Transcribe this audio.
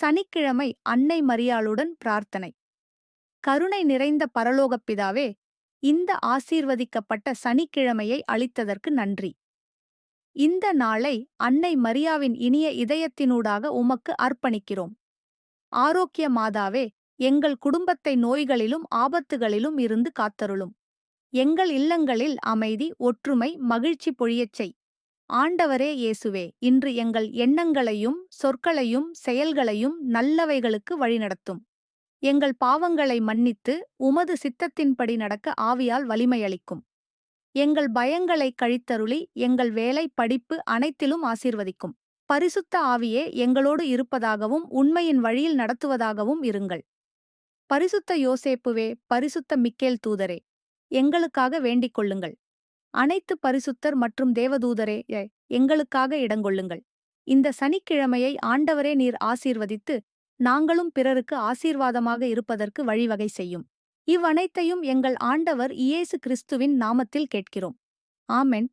சனிக்கிழமை அன்னை மரியாளுடன் பிரார்த்தனை. கருணை நிறைந்த பரலோகப் பிதாவே இந்த ஆசீர்வதிக்கப்பட்ட சனிக்கிழமையை அளித்ததற்கு நன்றி. இந்த நாளை அன்னை மரியாவின் இனிய இதயத்தினூடாக உமக்கு அர்ப்பணிக்கிறோம். ஆரோக்கிய மாதாவே எங்கள் குடும்பத்தை நோய்களிலும் ஆபத்துகளிலும் இருந்து காத்தருளும். எங்கள் இல்லங்களில் அமைதி ஒற்றுமை மகிழ்ச்சி பொழியச் செய். ஆண்டவரே இயேசுவே இன்று எங்கள் எண்ணங்களையும் சொற்களையும் செயல்களையும் நல்லவைகளுக்கு வழிநடத்தும். எங்கள் பாவங்களை மன்னித்து உமது சித்தத்தின்படி நடக்க ஆவியால் வலிமையளிக்கும். எங்கள் பயங்களை கழித்தருளி எங்கள் வேலை படிப்பு அனைத்திலும் ஆசீர்வதிக்கும். பரிசுத்த ஆவியே எங்களோடு இருப்பதாகவும் உண்மையின் வழியில் நடத்துவதாகவும் இருங்கள். பரிசுத்த யோசேப்புவே பரிசுத்த மிக்கேல் தூதரே எங்களுக்காக வேண்டிக் கொள்ளுங்கள். அனைத்து பரிசுத்தர் மற்றும் தேவதூதரே எங்களுக்காக இடங்கொள்ளுங்கள் இந்த சனிக்கிழமையை ஆண்டவரே நீர் ஆசீர்வதித்து நாங்களும் பிறருக்கு ஆசீர்வாதமாக இருப்பதற்கு வழிவகை செய்யும். இவ்வனைத்தையும் எங்கள் ஆண்டவர் இயேசு கிறிஸ்துவின் நாமத்தில் கேட்கிறோம். ஆமென்.